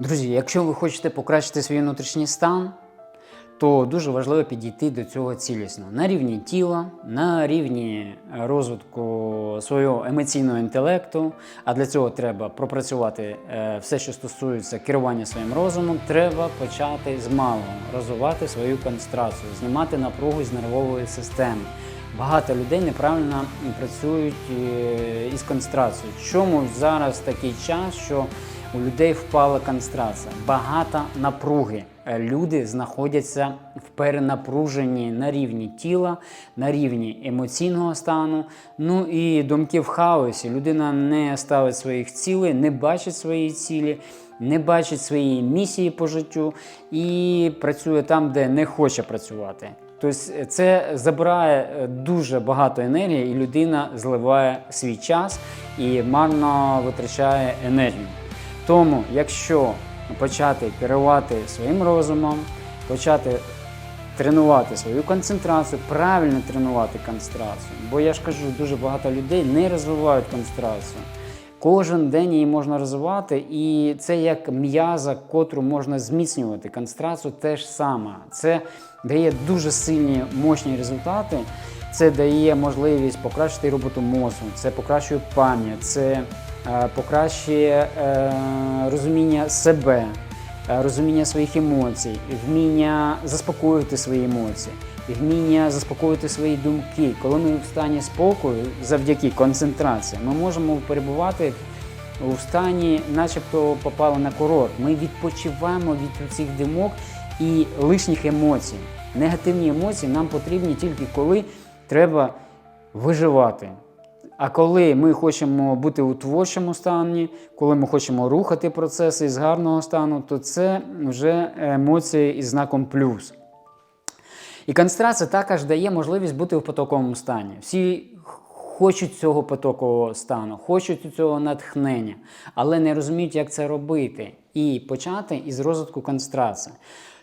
Друзі, якщо ви хочете покращити свій внутрішній стан, то дуже важливо підійти до цього цілісно на рівні тіла, на рівні розвитку свого емоційного інтелекту. А для цього треба пропрацювати е, все, що стосується керування своїм розумом. Треба почати з малого, розвивати свою концентрацію, знімати напругу з нервової системи. Багато людей неправильно працюють е, із концентрацією. Чому зараз такий час, що у людей впала концентрація, багато напруги. Е, Люди знаходяться в перенапруженні на рівні тіла, на рівні емоційного стану. Ну і думки в хаосі. Людина не ставить своїх цілей, не бачить свої цілі, не бачить своєї місії по життю і працює там, де не хоче працювати. Тобто це забирає е, дуже багато енергії, і людина зливає свій час і марно витрачає енергію. Тому, якщо почати керувати своїм розумом, почати тренувати свою концентрацію, правильно тренувати концентрацію, бо я ж кажу, дуже багато людей не розвивають концентрацію. Кожен день її можна розвивати, і це як м'яза, котру можна зміцнювати. Концентрацію теж саме. Це дає дуже сильні мощні результати. Це дає можливість покращити роботу мозку, це покращує пам'ять, це покращує е, розуміння себе, е, розуміння своїх емоцій, вміння заспокоювати свої емоції, вміння заспокоювати свої думки. Коли ми в стані спокою, завдяки концентрації, ми можемо перебувати у стані, начебто попали на курорт. Ми відпочиваємо від цих думок і лишніх емоцій. Негативні емоції нам потрібні тільки коли треба виживати. А коли ми хочемо бути у творчому стані, коли ми хочемо рухати процеси з гарного стану, то це вже емоції із знаком плюс. І концентрація також дає можливість бути в потоковому стані. Всі хочуть цього потокового стану, хочуть цього натхнення, але не розуміють, як це робити. І почати із розвитку концентрації.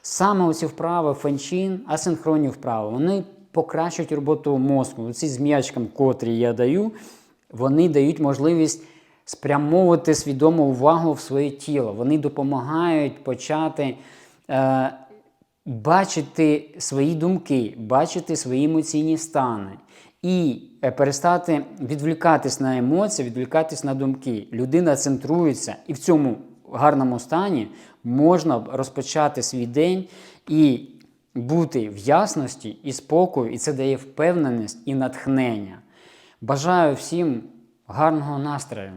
Саме оці вправи фенчин, асинхронні вправи, вони покращують роботу мозку. Оці з м'ячком, котрі я даю, вони дають можливість спрямовувати свідому увагу в своє тіло. Вони допомагають почати. Е, бачити свої думки, бачити свої емоційні стани і е, перестати відвлікатись на емоції, відвлікатись на думки. Людина центрується, і в цьому гарному стані можна розпочати свій день і бути в ясності і спокою, і це дає впевненість і натхнення. Бажаю всім гарного настрою!